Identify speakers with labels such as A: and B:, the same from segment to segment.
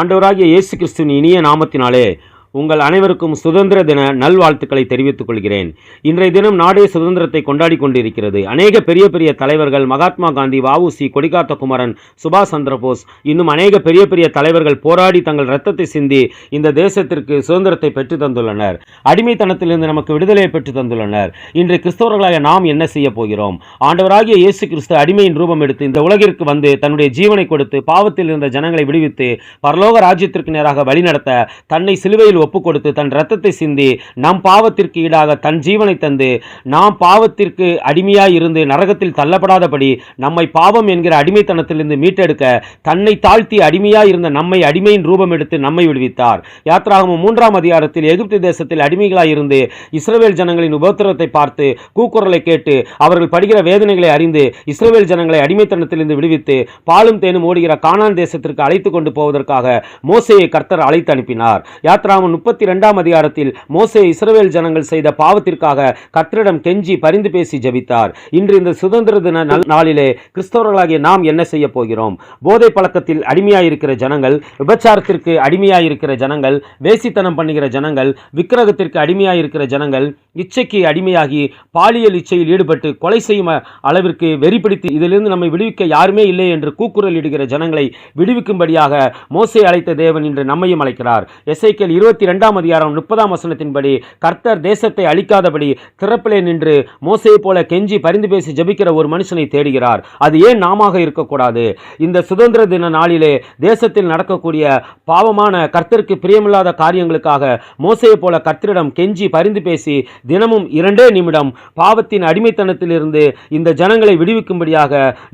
A: ஆண்டவராகிய இயேசு கிறிஸ்துவின் இனிய நாமத்தினாலே உங்கள் அனைவருக்கும் சுதந்திர தின நல்வாழ்த்துக்களை தெரிவித்துக் கொள்கிறேன் இன்றைய தினம் நாடே சுதந்திரத்தை கொண்டாடி கொண்டிருக்கிறது அநேக பெரிய பெரிய தலைவர்கள் மகாத்மா காந்தி வவுசி கொடிகாத்த குமரன் சுபாஷ் சந்திரபோஸ் இன்னும் அநேக பெரிய பெரிய தலைவர்கள் போராடி தங்கள் ரத்தத்தை சிந்தி இந்த தேசத்திற்கு சுதந்திரத்தை பெற்று தந்துள்ளனர் அடிமைத்தனத்திலிருந்து நமக்கு விடுதலையை பெற்று தந்துள்ளனர் இன்று கிறிஸ்தவர்களாக நாம் என்ன செய்ய போகிறோம் ஆண்டவராகிய இயேசு கிறிஸ்து அடிமையின் ரூபம் எடுத்து இந்த உலகிற்கு வந்து தன்னுடைய ஜீவனை கொடுத்து பாவத்தில் இருந்த ஜனங்களை விடுவித்து பரலோக ராஜ்யத்திற்கு நேராக வழிநடத்த தன்னை சிலுவையில் ஒப்பு கொடுத்து தன் இரத்தத்தை சிந்தி நம் பாவத்திற்கு ஈடாக தன் ஜீவனை தந்து நாம் பாவத்திற்கு அடிமையாய் இருந்து நரகத்தில் தள்ளப்படாதபடி நம்மை பாவம் என்கிற அடிமைத்தனத்திலிருந்து மீட்டெடுக்க தன்னை தாழ்த்தி அடிமையாய் இருந்த நம்மை அடிமையின் ரூபம் எடுத்து நம்மை விடுவித்தார் யாத்ராகமும் மூன்றாம் அதிகாரத்தில் எகிப்து தேசத்தில் அடிமைகளாய் இருந்து இஸ்ரவேல் ஜனங்களின் உபத்திரத்தை பார்த்து கூக்குரலை கேட்டு அவர்கள் படுகிற வேதனைகளை அறிந்து இஸ்ரவேல் ஜனங்களை அடிமைத்தனத்திலிருந்து விடுவித்து பாலும் தேனும் ஓடுகிற கானான் தேசத்திற்கு அழைத்து கொண்டு போவதற்காக மோசையை கர்த்தர் அழைத்து அனுப்பினார் யாத்ராமன் முப்பத்தி ரெண்டாம் அதிகாரத்தில் மோசே இஸ்ரவேல் ஜனங்கள் செய்த பாவத்திற்காக கத்திரிடம் கெஞ்சி பரிந்து பேசி ஜபித்தார் இன்று இந்த சுதந்திர தின நாளிலே கிறிஸ்தவர்களாகிய நாம் என்ன செய்ய போகிறோம் போதை பழக்கத்தில் அடிமையாயிருக்கிற ஜனங்கள் விபச்சாரத்திற்கு அடிமையாயிருக்கிற ஜனங்கள் வேசித்தனம் பண்ணுகிற ஜனங்கள் விக்கிரகத்திற்கு அடிமையாயிருக்கிற ஜனங்கள் இச்சைக்கு அடிமையாகி பாலியல் இச்சையில் ஈடுபட்டு கொலை செய்யும் அளவிற்கு வெறிப்பிடித்து இதிலிருந்து நம்மை விடுவிக்க யாருமே இல்லை என்று கூக்குரல் இடுகிற ஜனங்களை விடுவிக்கும்படியாக மோசை அழைத்த தேவன் இன்று நம்மையும் அழைக்கிறார் எஸ்ஐக்கள் இருபத்தி இருபத்தி ரெண்டாம் அதிகாரம் முப்பதாம் வசனத்தின்படி கர்த்தர் தேசத்தை அழிக்காதபடி திறப்பிலே நின்று மோசையை போல கெஞ்சி பரிந்து பேசி ஜபிக்கிற ஒரு மனுஷனை தேடுகிறார் அது ஏன் நாம இருக்கக்கூடாது இந்த சுதந்திர தின நாளிலே தேசத்தில் நடக்கக்கூடிய பாவமான கர்த்தருக்கு பிரியமில்லாத காரியங்களுக்காக மோசையை போல கர்த்தரிடம் கெஞ்சி பரிந்து பேசி தினமும் இரண்டே நிமிடம் பாவத்தின் அடிமைத்தனத்திலிருந்து இந்த ஜனங்களை விடுவிக்கும்படியாக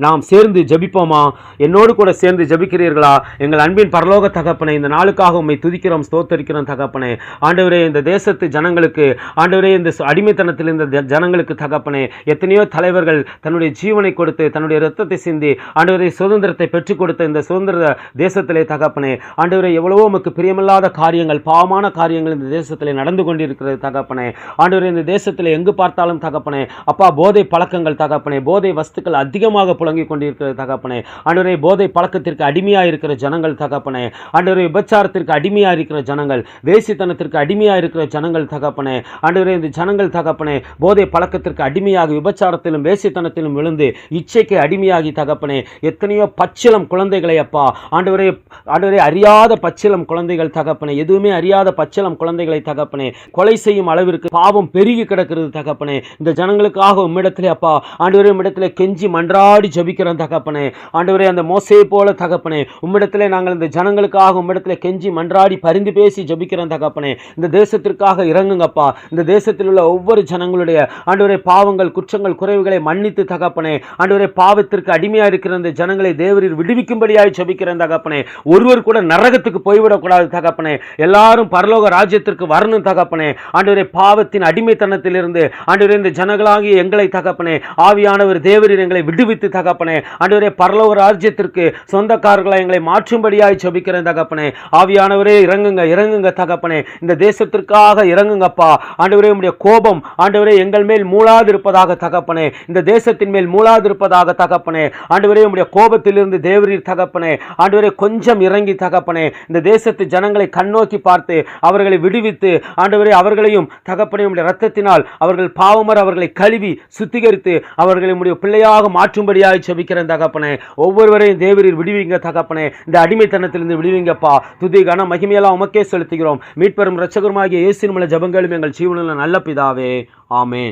A: நாம் சேர்ந்து ஜபிப்போமா என்னோடு கூட சேர்ந்து ஜபிக்கிறீர்களா எங்கள் அன்பின் பரலோக தகப்பனை இந்த நாளுக்காக உண்மை துதிக்கிறோம் ஸ்தோத்தரிக்கிறோம் தக தகப்பனே ஆண்டவரே இந்த தேசத்து ஜனங்களுக்கு ஆண்டவரே இந்த அடிமைத்தனத்தில் இருந்த ஜனங்களுக்கு தகப்பனே எத்தனையோ தலைவர்கள் தன்னுடைய ஜீவனை கொடுத்து தன்னுடைய ரத்தத்தை சிந்தி ஆண்டவரை சுதந்திரத்தை பெற்றுக் கொடுத்த இந்த சுதந்திர தேசத்திலே தகப்பனே ஆண்டவரை எவ்வளவோ உமக்கு பிரியமில்லாத காரியங்கள் பாவமான காரியங்கள் இந்த தேசத்திலே நடந்து கொண்டிருக்கிறது தகப்பனே ஆண்டவரை இந்த தேசத்தில் எங்கு பார்த்தாலும் தகப்பனே அப்பா போதை பழக்கங்கள் தகப்பனே போதை வஸ்துக்கள் அதிகமாக புழங்கிக் கொண்டிருக்கிறது தகப்பனே ஆண்டவரை போதை பழக்கத்திற்கு அடிமையாக இருக்கிற ஜனங்கள் தகப்பனே ஆண்டவரை விபச்சாரத்திற்கு அடிமையாக இருக்கிற ஜனங்கள் வேசித்தனத்திற்கு அடிமையாக இருக்கிற ஜனங்கள் தகப்பனே ஆண்டவரே இந்த ஜனங்கள் தகப்பனே போதை பழக்கத்திற்கு அடிமையாக விபச்சாரத்திலும் வேசித்தனத்திலும் விழுந்து இச்சைக்கு அடிமையாகி தகப்பனே எத்தனையோ பச்சிலம் குழந்தைகளை அப்பா ஆண்டவரே ஆண்டவரே அறியாத பச்சிலம் குழந்தைகள் தகப்பனே எதுவுமே அறியாத பச்சிலம் குழந்தைகளை தகப்பனே கொலை செய்யும் அளவிற்கு பாவம் பெருகி கிடக்கிறது தகப்பனே இந்த ஜனங்களுக்காக உம்மிடத்திலே அப்பா ஆண்டவரே உம்மிடத்திலே கெஞ்சி மன்றாடி ஜபிக்கிற தகப்பனே ஆண்டவரே அந்த மோசையை போல தகப்பனே உம்மிடத்திலே நாங்கள் இந்த ஜனங்களுக்காக உம்மிடத்திலே கெஞ்சி மன்றாடி பரிந்து பேசி ஜபிக்கிறோம் ஜெபிக்கிறேன் தகப்பனே இந்த தேசத்திற்காக இறங்குங்கப்பா இந்த தேசத்தில் உள்ள ஒவ்வொரு ஜனங்களுடைய ஆண்டவரை பாவங்கள் குற்றங்கள் குறைவுகளை மன்னித்து தகப்பனே ஆண்டவரை பாவத்திற்கு அடிமையாக இருக்கிற இந்த ஜனங்களை தேவரில் விடுவிக்கும்படியாக ஜெபிக்கிறேன் தகப்பனே ஒருவர் கூட நரகத்துக்கு போய்விடக்கூடாது தகப்பனே எல்லாரும் பரலோக ராஜ்யத்திற்கு வரணும் தகப்பனே ஆண்டவரை பாவத்தின் அடிமைத்தனத்திலிருந்து ஆண்டவரை இந்த ஜனங்களாகிய எங்களை தகப்பனே ஆவியானவர் தேவரில் எங்களை விடுவித்து தகப்பனே ஆண்டவரே பரலோக ராஜ்யத்திற்கு சொந்தக்காரர்களை எங்களை மாற்றும்படியாய் ஜெபிக்கிறேன் தகப்பனே ஆவியானவரே இறங்குங்க இறங்குங்க தகப்பனே இந்த தேசத்திற்காக இறங்குங்கப்பா ஆண்டவரே உடைய கோபம் ஆண்டவரே எங்கள் மேல் மூளாதிருப்பதாக தகப்பனே இந்த தேசத்தின் மேல் மூளாதிருப்பதாக தகப்பனே ஆண்டவரே உடைய கோபத்திலிருந்து தேவரீர் தகப்பனே ஆண்டவரே கொஞ்சம் இறங்கி தகப்பனே இந்த தேசத்து ஜனங்களை கண்ணோக்கி பார்த்து அவர்களை விடுவித்து ஆண்டவரே அவர்களையும் தகப்பனே ரத்தத்தினால் அவர்கள் பாவமர் அவர்களை கழுவி சுத்திகரித்து அவர்களை உடைய பிள்ளையாக மாற்றும்படியாக செபிக்கிறேன் தகப்பனே ஒவ்வொருவரையும் தேவரீர் விடுவிங்க தகப்பனே இந்த அடிமைத்தனத்திலிருந்து விடுவிங்கப்பா துதி கன மகிமையெல்லாம் உமக்கே செலுத்துகிறோம் ஜெபிக்கிறோம் மீட்பெறும் ரட்சகருமாகிய இயேசுமல ஜபங்களும் எங்கள் ஜீவனில் நல்ல பிதாவே ஆமே